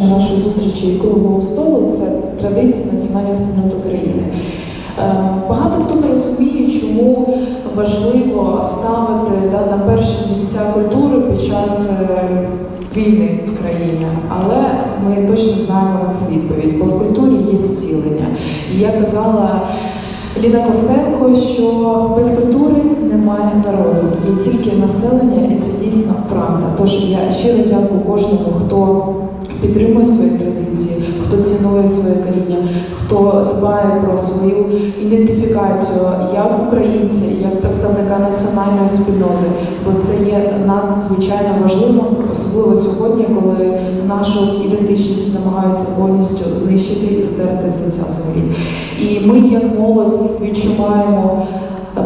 Нашої зустрічі круглого столу це традиції національної спільноти України. Е, Багато хто не розуміє, чому важливо ставити да, на перші місця культури під час е, війни в країні, але ми точно знаємо на це відповідь, бо в культурі є зцілення. І я казала Ліна Костенко, що без культури немає народу, є тільки населення, і це дійсно правда. Тож я щиро дякую кожному, хто підтримує свої традиції, хто цінує своє коріння, хто дбає про свою ідентифікацію як українця, як представника національної спільноти, бо це є надзвичайно важливо, особливо сьогодні, коли нашу ідентичність намагаються повністю знищити і стерти з лиця землі. І ми, як молодь, відчуваємо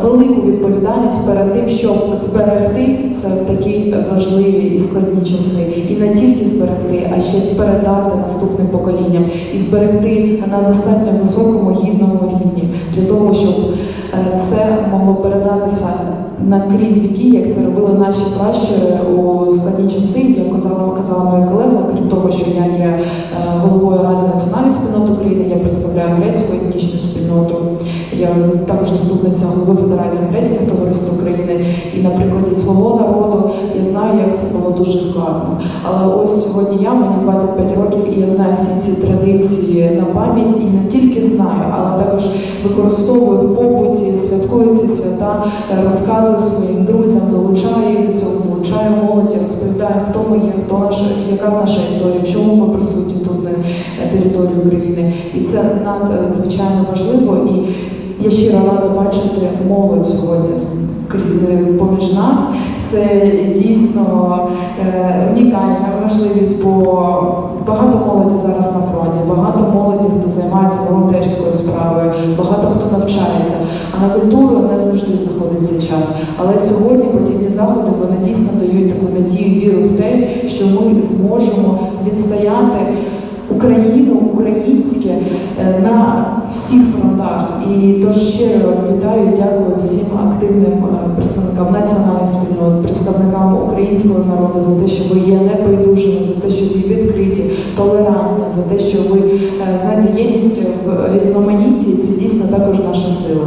велику відповідальність перед тим, щоб зберегти це в такі важливі і складні часи, і не тільки зберегти, а ще й передати наступним поколінням. І зберегти на достатньо високому гідному рівні. Для того, щоб е, це могло передатися на крізь віки, як це робили наші пращури у складні часи. Як казала, казала моя колега, крім того, що я є е, головою Ради національної спільноти України, я представляю грецьку етнічну спільноту. Я також заступниця голови Федерації грецьких товариств України. І на прикладі свого народу я знаю, як це було дуже складно. Але ось сьогодні я, мені 25 років, і я знаю всі ці традиції на пам'ять і не тільки знаю, але також використовую в побуті, святкую ці свята, е, розказую своїм друзям, залучаю до цього, залучаю молоді, розповідаю, хто ми є, хто наша, яка наша історія, чому ми присутні тут на території України. І це надзвичайно важливо. І я щиро рада бачити молодь сьогодні поміж нас. Це дійсно е, унікальна можливість, бо багато молоді зараз на фронті, багато молоді, хто займається волонтерською справою, багато хто навчається. А на культуру не завжди знаходиться час. Але сьогодні подібні заходи вони дійсно дають таку надію, віру в те, що ми зможемо відстояти Україну, українське е, на всіх фронтах. І тож щиро вітаю, дякую всім активним е, представникам національних спільнот, представникам українського народу за те, що ви є небайдужими, за те, що ви відкриті, толерантні, за те, що ви е, знаєте єдність в різноманітті. Це дійсно також наша сила.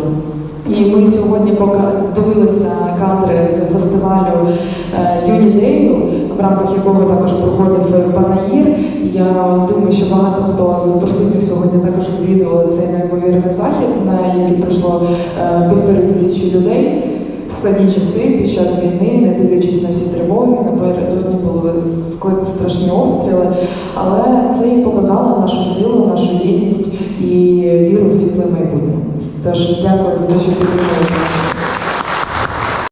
І ми сьогодні дивилися кадри з фестивалю Юнідею, в рамках якого також проходив Панаїр. Я думаю, що багато хто з присутніх сьогодні також відвідували цей неймовірний захід, на який прийшло е, півтори тисячі людей. В складні часи під час війни, не дивлячись на всі тривоги, напередодні були скла- страшні обстріли, але це і показало нашу силу, нашу єдність і віру в світле майбутнє. Тож дякую за те, що підтримуєте.